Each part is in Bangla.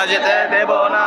আমরা যেতে দেব না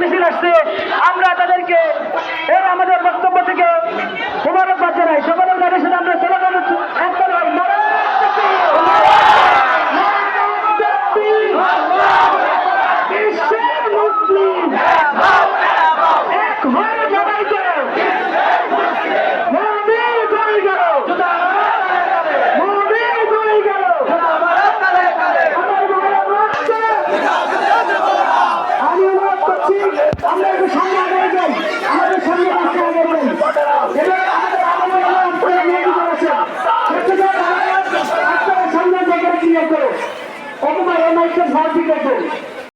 মিছিল আসছে। আমরা তাদেরকে এর আমাদের বক্তব্য থেকে মোবারকবাদ জানাই সকলের গানের সাথে আমরা সবার এক হয়ে একশো নয়টি কত